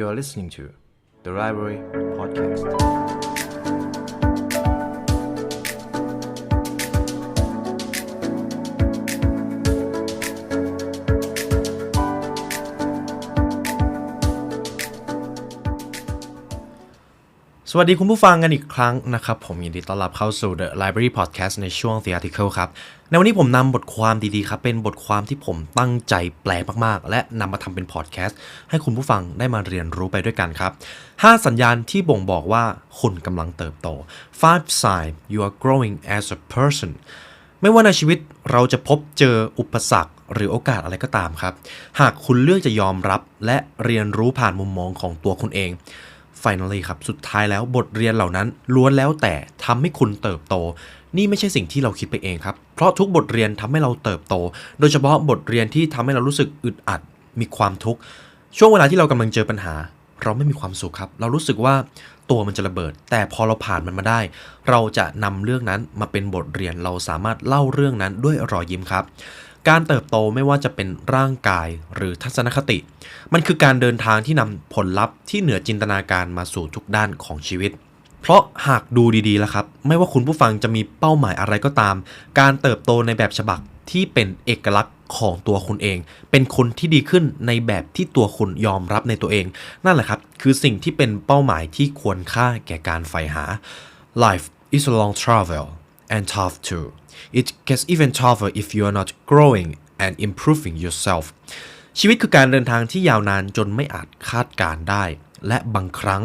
You are listening to the Library Podcast. สวัสดีคุณผู้ฟังกันอีกครั้งนะครับ ผมยินดีต้อนรับเข้าสู่ The Library Podcast ในช่วง The Article ครับ ในวันนี้ผมนำบทความดีๆครับ เป็นบทความที่ผมตั้งใจแปลมากๆ และนำมาทำเป็นพอดแคสต์ให้คุณผู้ฟังได้มาเรียนรู้ไปด้วยกันครับ 5 สัญญาณที่บ่งบอกว่าคุณกำลังเติบโต Five signs you are growing as a person ไม่ว่าในชีวิตเราจะพบเจออุปสรรคหรือโอกาสอะไรก็ตามครับ หากคุณเลือกจะยอมรับและเรียนรู้ผ่านมุมมองของตัวคุณเอง Finally ครับ สุดท้ายแล้วบทเรียนเหล่านั้นล้วนแล้วแต่ทำให้คุณเติบโต นี่ไม่ใช่สิ่งที่เราคิดไปเองครับ เพราะทุกบทเรียนทำให้เราเติบโต โดยเฉพาะบทเรียนที่ทำให้เรารู้สึกอึดอัด มีความทุกข์ ช่วงเวลาที่เรากำลังเจอปัญหา เราไม่มีความสุขครับ เรารู้สึกว่าตัวมันจะระเบิด แต่พอเราผ่านมันมาได้ เราจะนำเรื่องนั้นมาเป็นบทเรียน เราสามารถเล่าเรื่องนั้นด้วยรอยยิ้มครับ การเติบโตไม่ว่าจะเป็นร่างกายหรือทัศนคติ มันคือการเดินทางที่นำผลลัพธ์ที่เหนือจินตนาการมาสู่ทุกด้านของชีวิต เพราะหากดูดีๆแล้วครับ ไม่ว่าคุณผู้ฟังจะมีเป้าหมายอะไรก็ตาม การเติบโตในแบบฉบับที่เป็นเอกลักษณ์ของตัวคุณเอง เป็นคนที่ดีขึ้นในแบบที่ตัวคุณยอมรับในตัวเอง นั่นแหละครับ คือสิ่งที่เป็นเป้าหมายที่ควรค่าแก่การใฝ่หา Life is a long travel and tough too it gets even tougher if you are not growing and improving yourself ชีวิตคือการเดินทางที่ยาวนานจนไม่อาจคาดการได้ และบางครั้ง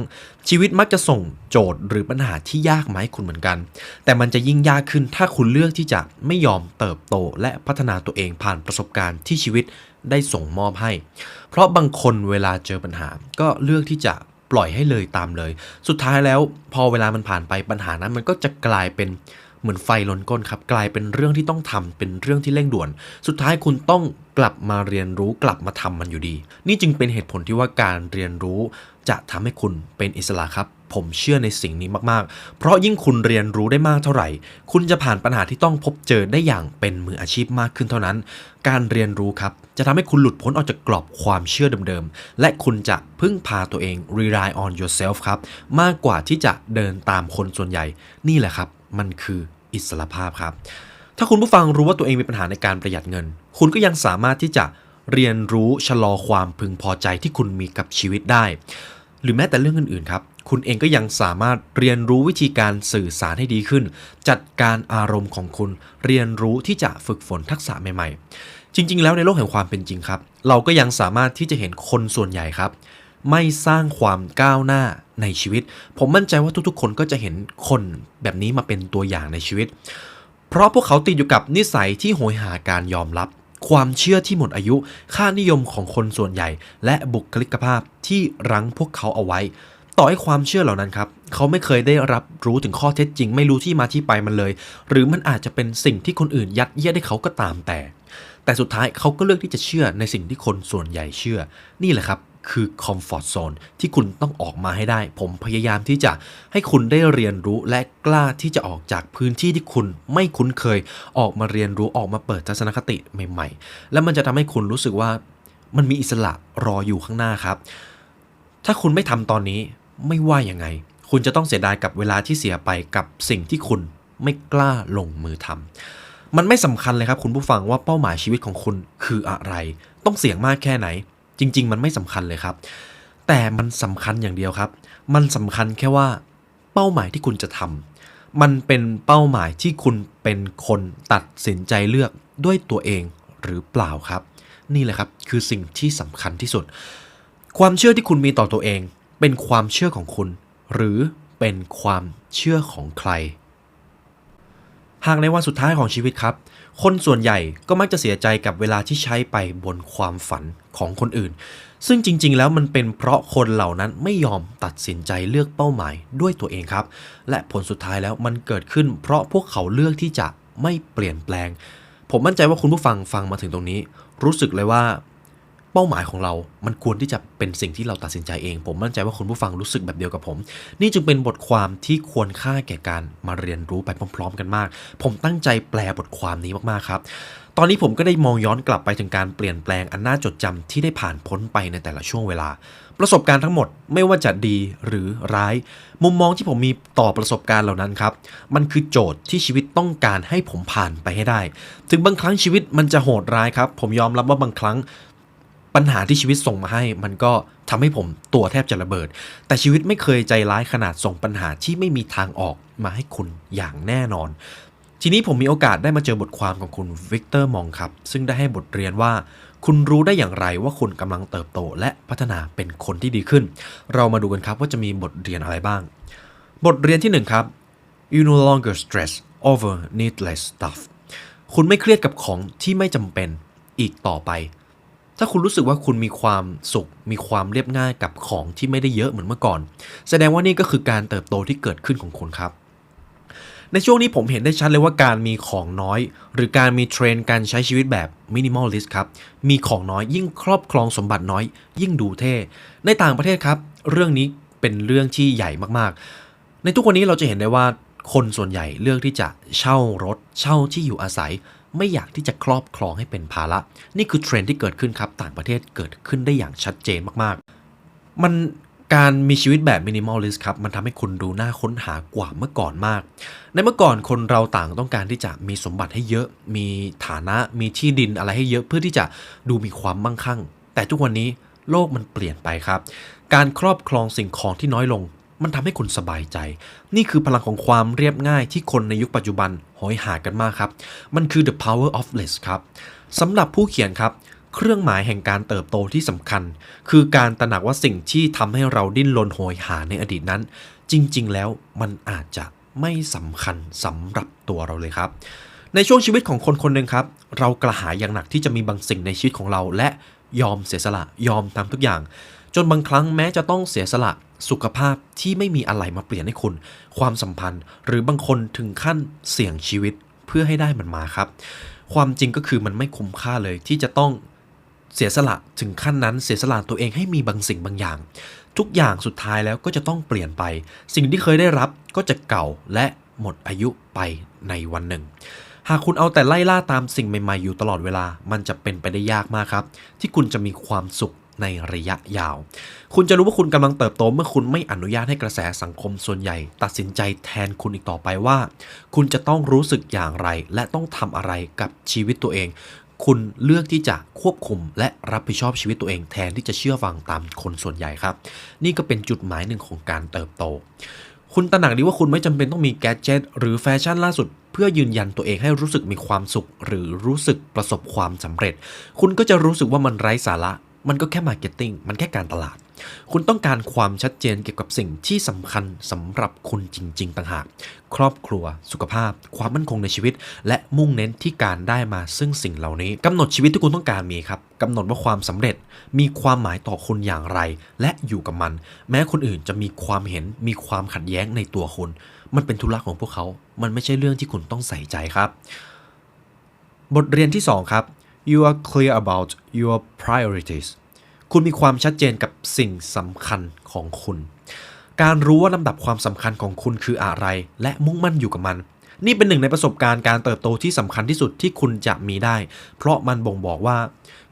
ชีวิตมักจะส่งโจทย์หรือปัญหาที่ยากมาให้คุณเหมือนกัน แต่มันจะยิ่งยากขึ้นถ้าคุณเลือกที่จะไม่ยอมเติบโตและพัฒนาตัวเองผ่านประสบการณ์ที่ชีวิตได้ส่งมอบให้ เพราะบางคนเวลาเจอปัญหา ก็เลือกที่จะปล่อยให้เลยตามเลย สุดท้ายแล้วพอเวลามันผ่านไปปัญหานั้นมันก็จะกลายเป็น เหมือนไฟล้นก้นครับ กลายเป็นเรื่องที่ต้องทำเป็นเรื่องที่เร่งด่วน สุดท้ายคุณต้องกลับมาเรียนรู้กลับมาทำมันอยู่ดี นี่จึงเป็นเหตุผลที่ว่าการเรียนรู้จะทำให้คุณเป็นอิสระครับ ผมเชื่อในสิ่งนี้มากๆ เพราะยิ่งคุณเรียนรู้ได้มากเท่าไหร่ คุณจะผ่านปัญหาที่ต้องพบเจอได้อย่างเป็นมืออาชีพมากขึ้นเท่านั้น การเรียนรู้ครับ จะทำให้คุณหลุดพ้นออกจากกรอบความเชื่อเดิมๆ และคุณจะพึ่งพาตัวเอง rely on yourself ครับ มากกว่าที่จะเดินตามคนส่วนใหญ่ นี่แหละครับ มันคือ อิสรภาพครับ ถ้าคุณผู้ฟังรู้ว่าตัวเองมีปัญหาในการประหยัดเงิน คุณก็ยังสามารถที่จะเรียนรู้ชะลอความพึงพอใจที่คุณมีกับชีวิตได้ หรือแม้แต่เรื่องอื่นๆครับ คุณเองก็ยังสามารถเรียนรู้วิธีการสื่อสารให้ดีขึ้น จัดการอารมณ์ของคุณ เรียนรู้ที่จะฝึกฝนทักษะใหม่ ๆ จริง ๆ แล้วในโลกแห่งความเป็นจริงครับ เราก็ยังสามารถที่จะเห็นคนส่วนใหญ่ครับ ไม่สร้างความก้าวหน้าในชีวิต ผมมั่นใจว่าทุกๆ คนก็จะเห็นคนแบบนี้มาเป็นตัวอย่างในชีวิต เพราะพวกเขาติดอยู่กับนิสัยที่โหยหาการยอมรับ ความเชื่อที่หมดอายุ ค่านิยมของคนส่วนใหญ่ และบุคลิกภาพที่รั้งพวกเขาเอาไว้ ต่อให้ความเชื่อเหล่านั้นครับ เขาไม่เคยได้รับรู้ถึงข้อเท็จจริง ไม่รู้ที่มาที่ไปมันเลย หรือมันอาจจะเป็นสิ่งที่คนอื่นยัดเยียดให้เขาก็ตามแต่แต่สุดท้ายเขาก็เลือกที่จะเชื่อในสิ่งที่คนส่วนใหญ่เชื่อ นี่แหละครับ คือคอมฟอร์ z โซนที่คุณต้องออกมาให้ได้ ผมพยายามที่จะให้คุณได้เรียนรู้และกล้าที่จะออกจากพื้นที่ที่คุณไม่คุ้นเคย ออกมาเรียนรู้ออกมาเปิดทัศนคติใหม่ ๆ แล้วมันจะทำให้คุณรู้สึกว่ามันมีอิสระรออยู่ข้างหน้าครับ ถ้าคุณไม่ทำตอนนี้ไม่ว่ายังไง คุณจะต้องเสียดายกับเวลาที่เสียไปกับสิ่งที่คุณไม่กล้าลงมือทำมันไม่สำคัญเลยครับคุณผู้ฟังว่าเป้าหมายชีวิตของคุณคืออะไร ต้องเสี่ยงมากแค่ไหน จริง ๆ มันไม่สำคัญเลยครับ แต่มันสำคัญอย่างเดียวครับ มันสำคัญแค่ว่าเป้าหมายที่คุณจะทำมันเป็นเป้าหมายที่คุณเป็นคนตัดสินใจเลือกด้วยตัวเองหรือเปล่าครับ นี่แหละครับคือสิ่งที่สำคัญที่สุด ความเชื่อที่คุณมีต่อตัวเอง เป็นความเชื่อของคุณ หรือเป็นความเชื่อของใคร หากในวันสุดท้ายของชีวิตครับ คนส่วนใหญ่ก็มักจะเสียใจกับเวลาที่ใช้ไปบนความฝันของคนอื่น ซึ่งจริง ๆ แล้วมันเป็นเพราะคนเหล่านั้นไม่ยอมตัดสินใจเลือกเป้าหมายด้วยตัวเองครับ และผลสุดท้ายแล้วมันเกิดขึ้น เพราะพวกเขาเลือกที่จะไม่เปลี่ยนแปลง ผมมั่นใจว่าคุณผู้ฟังฟังมาถึงตรงนี้ รู้สึกเลยว่า เป้าหมายของเรา มันควรที่จะเป็นสิ่งที่เราตัดสินใจเอง ผมมั่นใจว่าคุณผู้ฟังรู้สึกแบบเดียวกับผม นี่จึงเป็นบทความที่ควรค่าแก่การมาเรียนรู้ไปพร้อม ๆ กันมาก ผมตั้งใจแปลบทความนี้มากๆครับ ตอนนี้ผมก็ได้มองย้อนกลับไปถึงการเปลี่ยนแปลงอันน่าจดจำที่ได้ผ่านพ้นไปในแต่ละช่วงเวลา ประสบการณ์ทั้งหมดไม่ว่าจะดีหรือร้าย มุมมองที่ผมมีต่อประสบการณ์เหล่านั้นครับ มันคือโจทย์ที่ชีวิตต้องการให้ผมผ่านไปให้ได้ ถึงบางครั้งชีวิตมันจะโหดร้ายครับ ผมยอมรับว่าบางครั้ง ปัญหาที่ชีวิตส่งมาให้ มันก็ทำให้ผมตัวแทบจะระเบิด แต่ชีวิตไม่เคยใจร้ายขนาดส่งปัญหาที่ไม่มีทางออกมาให้คุณอย่างแน่นอน ทีนี้ผมมีโอกาสได้มาเจอบทความของคุณวิกเตอร์มองครับ ซึ่งได้ให้บทเรียนว่า คุณรู้ได้อย่างไรว่าคุณกำลังเติบโตและพัฒนาเป็นคนที่ดีขึ้น เรามาดูกันครับว่าจะมีบทเรียนอะไรบ้าง บทเรียนที่หนึ่งครับ you no longer stress over needless stuff คุณไม่เครียดกับของที่ไม่จำเป็นอีกต่อไป ถ้าคุณรู้สึกว่าคุณมีความสุข มีความเรียบง่ายกับของที่ไม่ได้เยอะเหมือนเมื่อก่อน แสดงว่านี่ก็คือการเติบโตที่เกิดขึ้นของคุณครับ ในช่วงนี้ผมเห็นได้ชัดเลยว่าการมีของน้อย หรือการมีเทรนด์การใช้ชีวิตแบบมินิมอลลิสต์ครับ มีของน้อยยิ่งครอบครองสมบัติน้อย ยิ่งดูเท่ ในต่างประเทศครับ เรื่องนี้เป็นเรื่องที่ใหญ่มากๆ ในทุกวันนี้เราจะเห็นได้ว่าคนส่วนใหญ่เลือกที่จะเช่ารถ เช่าที่อยู่อาศัย ไม่อยากที่จะครอบครองให้เป็นภาระ นี่คือเทรนด์ที่เกิดขึ้นครับ ต่างประเทศเกิดขึ้นได้อย่างชัดเจนมากๆ มันการมีชีวิตแบบมินิมอลลิสต์ครับ มันทำให้คุณดูน่าค้นหากว่าเมื่อก่อนมาก ในเมื่อก่อนคนเราต่างต้องการที่จะมีสมบัติให้เยอะ มีฐานะมีที่ดินอะไรให้เยอะเพื่อที่จะดูมีความมั่งคั่ง แต่ทุกวันนี้โลกมันเปลี่ยนไปครับ การครอบครองสิ่งของที่น้อยลง มันทำให้คุณสบายใจ นี่คือพลังของความเรียบง่ายที่คนในยุคปัจจุบันหอยหากันมากครับ มันคือ the power of less ครับสำหรับผู้เขียนครับ เครื่องหมายแห่งการเติบโตที่สำคัญ คือการตระหนักว่าสิ่งที่ทำให้เราดิ้นรนโหยหาในอดีตนั้น จริง ๆ แล้วมันอาจจะไม่สำคัญสำหรับตัวเราเลยครับ ในช่วงชีวิตของคนคนหนึ่งครับ เรากระหายอย่างหนักที่จะมีบางสิ่งในชีวิตของเรา และยอมเสียสละยอมทำทุกอย่าง จนบางครั้งแม้จะต้องเสียสละสุขภาพที่ไม่มีอะไรมาเปลี่ยนให้คุณ ความสัมพันธ์ หรือบางคนถึงขั้นเสี่ยงชีวิตเพื่อให้ได้มันมาครับ ความจริงก็คือมันไม่คุ้มค่าเลยที่จะต้องเสียสละถึงขั้นนั้นเสียสละตัวเองให้มีบางสิ่งบางอย่าง ทุกอย่างสุดท้ายแล้วก็จะต้องเปลี่ยนไป สิ่งที่เคยได้รับก็จะเก่าและหมดอายุไปในวันหนึ่ง หากคุณเอาแต่ไล่ล่าตามสิ่งใหม่ๆอยู่ตลอดเวลา มันจะเป็นไปได้ยากมากครับ ที่คุณจะมีความสุข ในระยะยาว คุณจะรู้ว่าคุณกำลังเติบโตเมื่อคุณไม่อนุญาตให้กระแสสังคมส่วนใหญ่ ตัดสินใจแทนคุณอีกต่อไปว่า คุณจะต้องรู้สึกอย่างไร และต้องทำอะไรกับชีวิตตัวเอง คุณเลือกที่จะควบคุมและรับผิดชอบชีวิตตัวเอง แทนที่จะเชื่อฟังตามคนส่วนใหญ่ครับ นี่ก็เป็นจุดหมายหนึ่งของการเติบโต คุณตระหนักดีว่าคุณไม่จำเป็นต้องมีแกดเจิตหรือแฟชั่นล่าสุดเพื่อยืนยันตัวเองให้รู้สึกมีความสุข หรือรู้สึกประสบความสำเร็จ คุณก็จะรู้สึกว่ามันไร้สาระ มันก็แค่มาร์เก็ตติ้งมันแค่การตลาด คุณต้องการความชัดเจนเกี่ยวกับสิ่งที่สำคัญสำหรับคุณจริง ๆ ต่างหาก ครอบครัว สุขภาพ ความมั่นคงในชีวิต และมุ่งเน้นที่การได้มาซึ่งสิ่งเหล่านี้กำหนดชีวิตที่คุณต้องการมีครับกำหนดว่าความสำเร็จมีความหมายต่อคุณอย่างไร และอยู่กับมัน แม้คนอื่นจะมีความเห็นมีความขัดแย้งในตัวคุณ มันเป็นธุระของพวกเขา มันไม่ใช่เรื่องที่คุณต้องใส่ใจครับ บทเรียนที่ 2 ครับ you are clear about your priorities คุณมีความชัดเจนกับสิ่งสำคัญของคุณ การรู้ว่าลำดับความสำคัญของคุณคืออะไร และมุ่งมั่นอยู่กับมัน นี่เป็นหนึ่งในประสบการณ์การเติบโตที่สำคัญที่สุดที่คุณจะมีได้ เพราะมันบ่งบอกว่า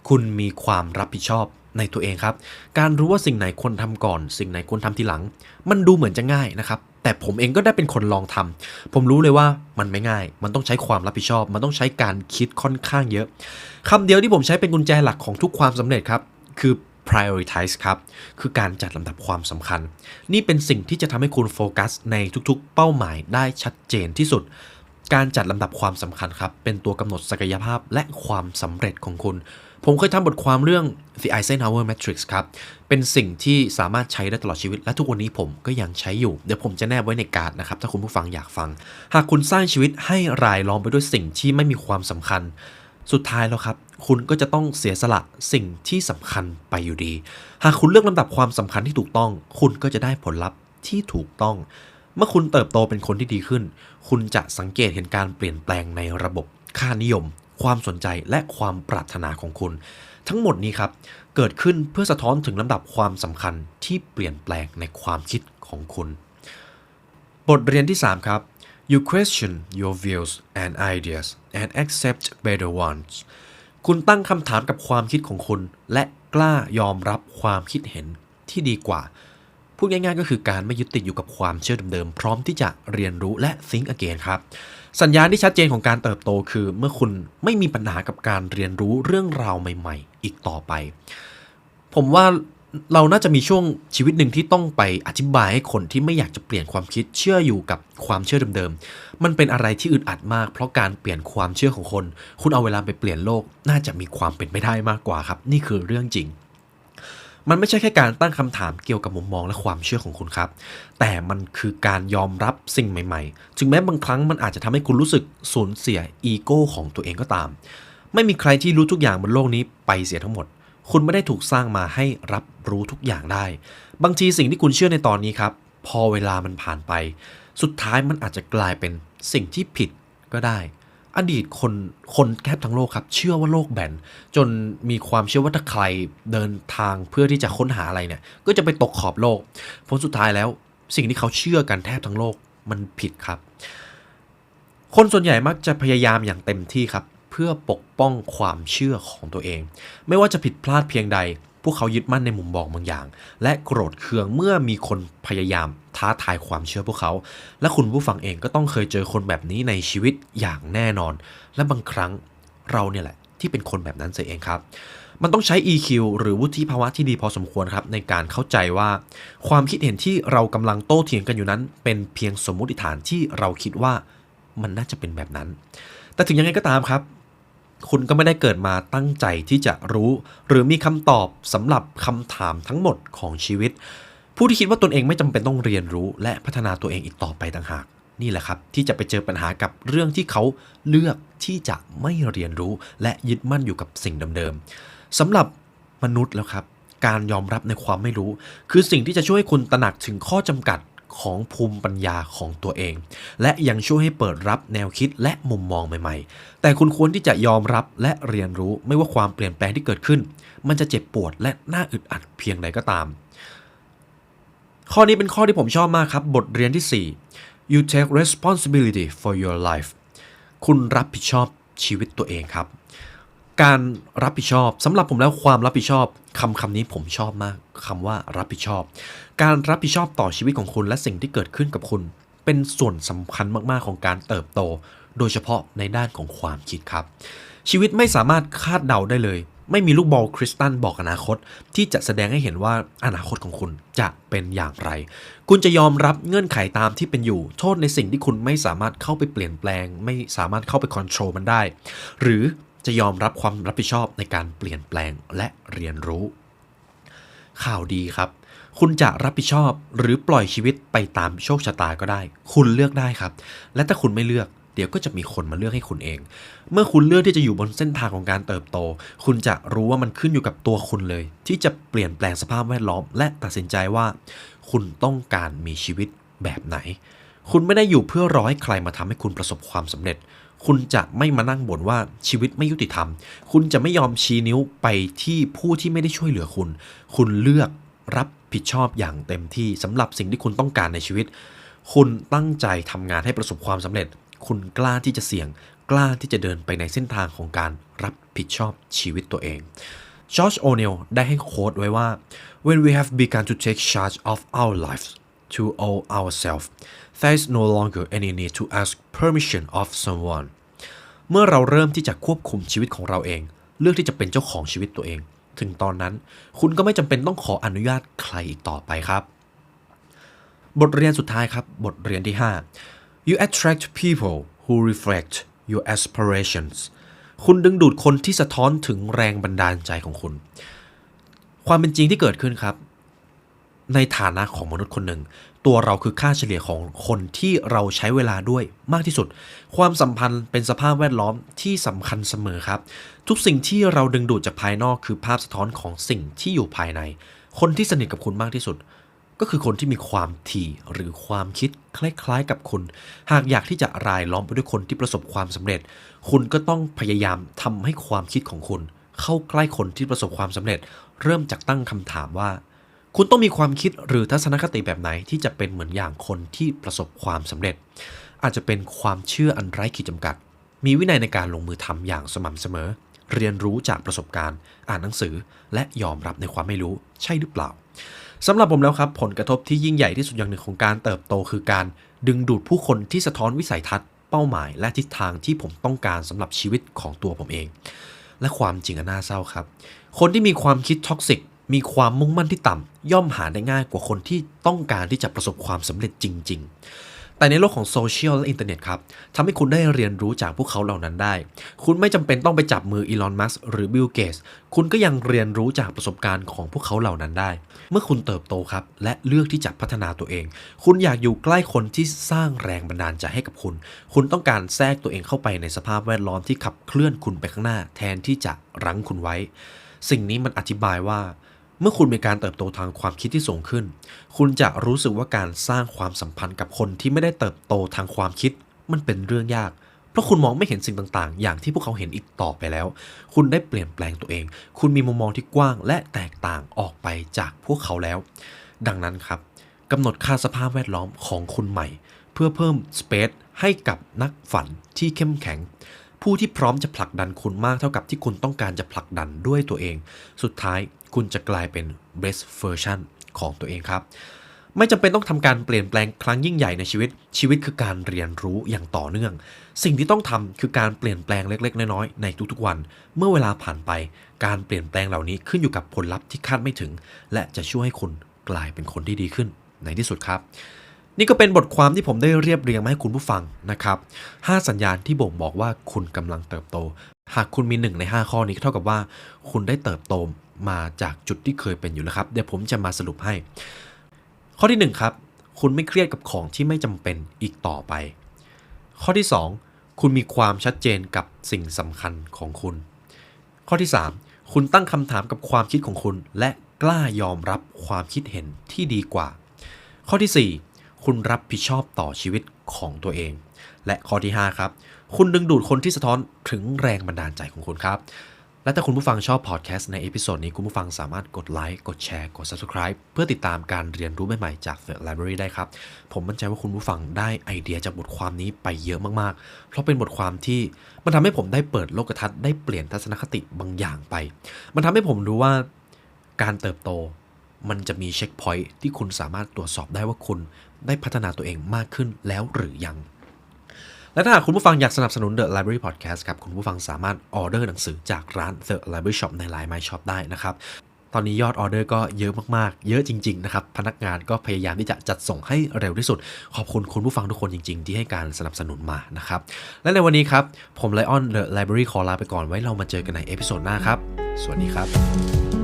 คุณมีความรับผิดชอบ ในตัวเองครับ การรู้ว่าสิ่งไหนควรทำก่อน สิ่งไหนควรทำทีหลัง มันดูเหมือนจะง่ายนะครับ แต่ผมเองก็ได้เป็นคนลองทำผมรู้เลยว่ามันไม่ง่าย มันต้องใช้ความรับผิดชอบ มันต้องใช้การคิดค่อนข้างเยอะคำเดียวที่ผมใช้เป็นกุญแจหลักของทุกความสำเร็จครับ คือ prioritize ครับ คือการจัดลำดับความสำคัญ นี่เป็นสิ่งที่จะทำให้คุณโฟกัสในทุกๆ เป้าหมายได้ชัดเจนที่สุด การจัดลำดับความสำคัญครับ เป็นตัวกำหนดศักยภาพและความสำเร็จของคุณ ผมเคยทำบทความเรื่อง The Eisenhower Matrix ครับ เป็นสิ่งที่สามารถใช้ได้ตลอดชีวิต และทุกวันนี้ผมก็ยังใช้อยู่ เดี๋ยวผมจะแนบไว้ในการ์ดนะครับ ถ้าคุณผู้ฟังอยากฟัง หากคุณสร้างชีวิตให้รายล้อมไปด้วยสิ่งที่ไม่มีความสำคัญ สุดท้ายแล้วครับ คุณก็จะต้องเสียสละสิ่งที่สำคัญไปอยู่ดี หากคุณเลือกลำดับความสำคัญที่ถูกต้อง คุณก็จะได้ผลลัพธ์ที่ถูกต้อง เมื่อคุณเติบโตเป็นคนที่ดีขึ้น คุณจะสังเกตเห็นการเปลี่ยนแปลงในระบบค่านิยม ความสนใจและความปรารถนาของคุณ ทั้งหมดนี้ครับ เกิดขึ้นเพื่อสะท้อนถึงลำดับความสำคัญที่เปลี่ยนแปลงในความคิดของคุณ บทเรียนที่ 3 ครับ you question your views and ideas and accept better ones คุณตั้งคำถามกับความคิดของคุณ และกล้ายอมรับความคิดเห็นที่ดีกว่าพูดง่ายๆก็คือการไม่ยึดติดอยู่กับความเชื่อเดิมๆพร้อมที่จะเรียนรู้และ think again ครับ สัญญาณที่ชัดเจนของการเติบโตคือ เมื่อคุณไม่มีปัญหากับการเรียนรู้เรื่องราวใหม่ ๆ อีกต่อไป ผมว่าเราน่าจะมีช่วงชีวิตหนึ่งที่ต้องไปอธิบายให้คนที่ไม่อยากจะเปลี่ยนความคิดเชื่ออยู่กับความเชื่อเดิมๆ มันเป็นอะไรที่อึดอัดมาก เพราะการเปลี่ยนความเชื่อของคน คุณเอาเวลาไปเปลี่ยนโลกน่าจะมีความเป็นไปได้มากกว่าครับ นี่คือเรื่องจริง มันไม่ใช่แค่การตั้งคำถามเกี่ยวกับมุมมองและความเชื่อของคุณครับ แต่มันคือการยอมรับสิ่งใหม่ๆ ถึงแม้บางครั้งมันอาจจะทำให้คุณรู้สึกสูญเสียอีโก้ของตัวเองก็ตาม ไม่มีใครที่รู้ทุกอย่างบนโลกนี้ไปเสียทั้งหมด คุณไม่ได้ถูกสร้างมาให้รับรู้ทุกอย่างได้ บางทีสิ่งที่คุณเชื่อในตอนนี้ครับ พอเวลามันผ่านไป สุดท้ายมันอาจจะกลายเป็นสิ่งที่ผิดก็ได้ อดีตคนคนแทบทั้งโลกครับ เชื่อว่าโลกแบนจนมีความเชื่อว่าถ้าใครเดินทางเพื่อที่จะค้นหาอะไรเนี่ย ก็จะไปตกขอบโลก ผลสุดท้ายแล้ว สิ่งที่เขาเชื่อกันแทบทั้งโลกมันผิดครับ คนส่วนใหญ่มักจะพยายามอย่างเต็มที่ครับ เพื่อปกป้องความเชื่อของตัวเอง ไม่ว่าจะผิดพลาดเพียงใด พวกเขายึดมั่นในมุมมองบางอย่าง และโกรธเคืองเมื่อมีคนพยายามท้าทายความเชื่อพวกเขา และคุณผู้ฟังเองก็ต้องเคยเจอคนแบบนี้ในชีวิตอย่างแน่นอน และบางครั้งเราเนี่ยแหละ ที่เป็นคนแบบนั้นเสียเองครับ มันต้องใช้ EQ หรือวุฒิภาวะที่ดีพอสมควรครับ ในการเข้าใจว่า ความคิดเห็นที่เรากำลังโต้เถียงกันอยู่นั้น เป็นเพียงสมมุติฐานที่เราคิดว่ามันน่าจะเป็นแบบนั้น แต่ถึงยังไงก็ตามครับ คุณก็ไม่ได้เกิดมาตั้งใจที่จะรู้ หรือมีคำตอบสำหรับคำถามทั้งหมดของชีวิต ผู้ที่คิดว่าตนเองไม่จำเป็นต้องเรียนรู้ และพัฒนาตัวเองอีกต่อไปต่างหากนี่แหละครับ ที่จะไปเจอปัญหากับเรื่องที่เขาเลือกที่จะไม่เรียนรู้ และยึดมั่นอยู่กับสิ่งเดิมๆสำหรับมนุษย์แล้วครับ การยอมรับในความไม่รู้ คือสิ่งที่จะช่วยคุณตระหนักถึงข้อจำกัด ของภูมิปัญญาของตัวเอง และยังช่วยให้เปิดรับแนวคิดและมุมมองใหม่ ๆ แต่คุณควรที่จะยอมรับและเรียนรู้ไม่ว่าความเปลี่ยนแปลงที่เกิดขึ้น มันจะเจ็บปวดและน่าอึดอัดเพียงใดก็ตามข้อนี้เป็นข้อที่ผมชอบมากครับ บทเรียนที่ 4 you take responsibility for your life คุณรับผิดชอบชีวิตตัวเองครับ การรับผิดชอบสำหรับผมแล้วความรับผิดชอบคำคำนี้ผมชอบมากคำว่ารับผิดชอบ การรับผิดชอบต่อชีวิตของคุณและสิ่งที่เกิดขึ้นกับคุณ เป็นส่วนสำคัญมากๆของการเติบโต โดยเฉพาะในด้านของความคิดครับ ชีวิตไม่สามารถคาดเดาได้เลย ไม่มีลูกบอลคริสตัลบอกอนาคต ที่จะแสดงให้เห็นว่าอนาคตของคุณจะเป็นอย่างไร คุณจะยอมรับเงื่อนไขตามที่เป็นอยู่ โทษในสิ่งที่คุณไม่สามารถเข้าไปเปลี่ยนแปลง ไม่สามารถเข้าไปคอนโทรลมันได้ หรือ จะยอมรับความรับผิดชอบในการเปลี่ยนแปลงและเรียนรู้ ข่าวดีครับ คุณจะรับผิดชอบหรือปล่อยชีวิตไปตามโชคชะตาก็ได้ คุณเลือกได้ครับ และถ้าคุณไม่เลือกเดี๋ยวก็จะมีคนมาเลือกให้คุณเอง เมื่อคุณเลือกที่จะอยู่บนเส้นทางของการเติบโต คุณจะรู้ว่ามันขึ้นอยู่กับตัวคุณเลย ที่จะเปลี่ยนแปลงสภาพแวดล้อม และตัดสินใจว่า คุณต้องการมีชีวิตแบบไหน คุณไม่ได้อยู่เพื่อรอให้ใครมาทำให้คุณประสบความสำเร็จ คุณจะไม่มานั่งบ่นว่าชีวิตไม่ยุติธรรม คุณจะไม่ยอมชี้นิ้วไปที่ผู้ที่ไม่ได้ช่วยเหลือคุณ คุณเลือกรับผิดชอบอย่างเต็มที่สำหรับสิ่งที่คุณต้องการในชีวิต คุณตั้งใจทำงานให้ประสบความสำเร็จ คุณกล้าที่จะเสี่ยง กล้าที่จะเดินไปในเส้นทางของการรับผิดชอบชีวิตตัวเองจอร์จโอเนลได้ให้โค้ดไว้ว่า when we have begun to take charge of our lives to all ourselves there is no longer any need to ask permission of someone เมื่อเราเริ่มที่จะควบคุมชีวิตของเราเอง เลือกที่จะเป็นเจ้าของชีวิตตัวเอง ถึงตอนนั้น คุณก็ไม่จำเป็นต้องขออนุญาตใครอีกต่อไปครับ บทเรียนสุดท้ายครับ บทเรียนที่ 5 you attract people who reflect your aspirations คุณดึงดูดคนที่สะท้อนถึงแรงบันดาลใจของคุณ ความเป็นจริงที่เกิดขึ้นครับ ในฐานะของมนุษย์คนหนึ่ง ตัวเราคือค่าเฉลี่ยของคนที่เราใช้เวลาด้วยมากที่สุด ความสัมพันธ์เป็นสภาพแวดล้อมที่สำคัญเสมอครับ ทุกสิ่งที่เราดึงดูดจากภายนอกคือภาพสะท้อนของสิ่งที่อยู่ภายใน คนที่สนิทกับคุณมากที่สุด ก็คือคนที่มีความถี่หรือความคิดคล้ายๆกับคุณ หากอยากที่จะรายล้อมไปด้วยคนที่ประสบความสำเร็จ คุณก็ต้องพยายามทำให้ความคิดของคุณ เข้าใกล้คนที่ประสบความสำเร็จ เริ่มจากตั้งคำถามว่า คุณต้องมีความคิดหรือทัศนคติแบบไหนที่จะเป็นเหมือนอย่างคนที่ประสบความสำเร็จ อาจจะเป็นความเชื่ออันไร้ขีดจำกัด มีวินัยในการลงมือทำอย่างสม่ำเสมอ เรียนรู้จากประสบการณ์ อ่านหนังสือ และยอมรับในความไม่รู้ใช่หรือเปล่าสำหรับผมแล้วครับ ผลกระทบที่ยิ่งใหญ่ที่สุดอย่างหนึ่งของการเติบโตคือการดึงดูดผู้คนที่สะท้อนวิสัยทัศน์เป้าหมาย และทิศทางที่ผมต้องการสำหรับชีวิตของตัวผมเอง และความจริงอันน่าเศร้าครับ คนที่มีความคิดท็อกซิก มีความมุ่งมั่นที่ต่ำย่อมหาได้ง่ายกว่าคนที่ต้องการที่จะประสบความสำเร็จจริง ๆ แต่ในโลกของโซเชียลและอินเทอร์เน็ตครับทำให้คุณได้เรียนรู้จากพวกเขาเหล่านั้นได้ คุณไม่จำเป็นต้องไปจับมืออีลอน มัสหรือบิล เกตส์คุณก็ยังเรียนรู้จากประสบการณ์ของพวกเขาเหล่านั้นได้ เมื่อคุณเติบโตครับ และเลือกที่จะพัฒนาตัวเอง คุณอยากอยู่ใกล้คนที่สร้างแรงบันดาลใจให้กับคุณ คุณต้องการแทรกตัวเองเข้าไปในสภาพแวดล้อมที่ขับเคลื่อนคุณไปข้างหน้า แทนที่จะรั้งคุณไว้ สิ่งนี้มันอธิบายว่า เมื่อคุณมีการเติบโตทางความคิดที่สูงขึ้น คุณจะรู้สึกว่าการสร้างความสัมพันธ์กับคนที่ไม่ได้เติบโตทางความคิด มันเป็นเรื่องยาก เพราะคุณมองไม่เห็นสิ่งต่างๆ อย่างที่พวกเขาเห็นอีกต่อไปแล้ว คุณได้เปลี่ยนแปลงตัวเอง คุณมีมุมมองที่กว้างและแตกต่างออกไปจากพวกเขาแล้ว ดังนั้นครับกำหนดค่าสภาพแวดล้อมของคุณใหม่ เพื่อเพิ่มสเปซให้กับนักฝันที่เข้มแข็งผู้ที่พร้อมจะผลักดันคุณมากเท่ากับที่คุณต้องการจะผลักดันด้วยตัวเอง สุดท้าย คุณจะกลายเป็น best version ของตัวเองครับ ไม่จำเป็นต้องทำการเปลี่ยนแปลงครั้งยิ่งใหญ่ในชีวิต ชีวิตคือการเรียนรู้อย่างต่อเนื่อง สิ่งที่ต้องทำคือการเปลี่ยนแปลงเล็ก ๆ น้อยๆในทุกๆวัน เมื่อเวลาผ่านไป การเปลี่ยนแปลงเหล่านี้ขึ้นอยู่กับผลลัพธ์ที่คาดไม่ถึง และจะช่วยให้คุณกลายเป็นคนที่ดีขึ้นในที่สุดครับนี่ก็เป็นบทความที่ผมได้เรียบเรียงมาให้คุณผู้ฟังนะครับ 5 สัญญาณที่บ่งบอกว่าคุณกำลังเติบโต หากคุณมี 1 ใน 5 ข้อนี้ก็เท่ากับว่า คุณได้เติบโต มาจากจุดที่เคยเป็นอยู่แล้วครับ เดี๋ยวผมจะมาสรุปให้ ข้อที่1ครับคุณไม่เครียดกับของที่ไม่จำเป็นอีกต่อไป ข้อที่ 2 คุณมีความชัดเจนกับสิ่งสำคัญของคุณ ข้อที่ 3 คุณตั้งคำถามกับความคิดของคุณ และกล้ายอมรับความคิดเห็นที่ดีกว่า ข้อที่ 4 คุณรับผิดชอบต่อชีวิตของตัวเอง และข้อที่ 5 ครับ คุณดึงดูดคนที่สะท้อนถึงแรงบันดาลใจของคุณครับ และถ้าคุณผู้ฟังชอบพอดแคสต์ในเอพิโซดนี้คุณผู้ฟังสามารถกดไลค์ กดแชร์ กด Subscribe เพื่อติดตามการเรียนรู้ใหม่ๆจาก The Library ได้ครับ ผมมั่นใจว่าคุณผู้ฟังได้ไอเดียจากบทความนี้ไปเยอะมากๆ เพราะเป็นบทความที่มันทำให้ผมได้เปิดโลกทัศน์ได้เปลี่ยนทัศนคติบางอย่างไป มันทำให้ผมรู้ว่าการเติบโตมันจะมีเช็คพอยท์ที่คุณสามารถตรวจสอบได้ว่าคุณได้พัฒนาตัวเองมากขึ้นแล้วหรือยัง และถ้าคุณผู้ฟังอยากสนับสนุน The Library Podcast ครับ คุณผู้ฟังสามารถออเดอร์หนังสือจากร้าน The Library Shop ใน Line My Shop ได้นะครับ ตอนนี้ยอดออเดอร์ก็เยอะมากๆ เยอะจริง ๆ นะครับ พนักงานก็พยายามที่จะจัดส่งให้เร็วที่สุด ขอบคุณคุณผู้ฟังทุกคนจริง ๆ ที่ให้การสนับสนุนมานะครับ และในวันนี้ครับ ผมไลออน The Library ขอลาไปก่อนไว้เรามาเจอกันในเอพิโซดหน้าครับ สวัสดีครับ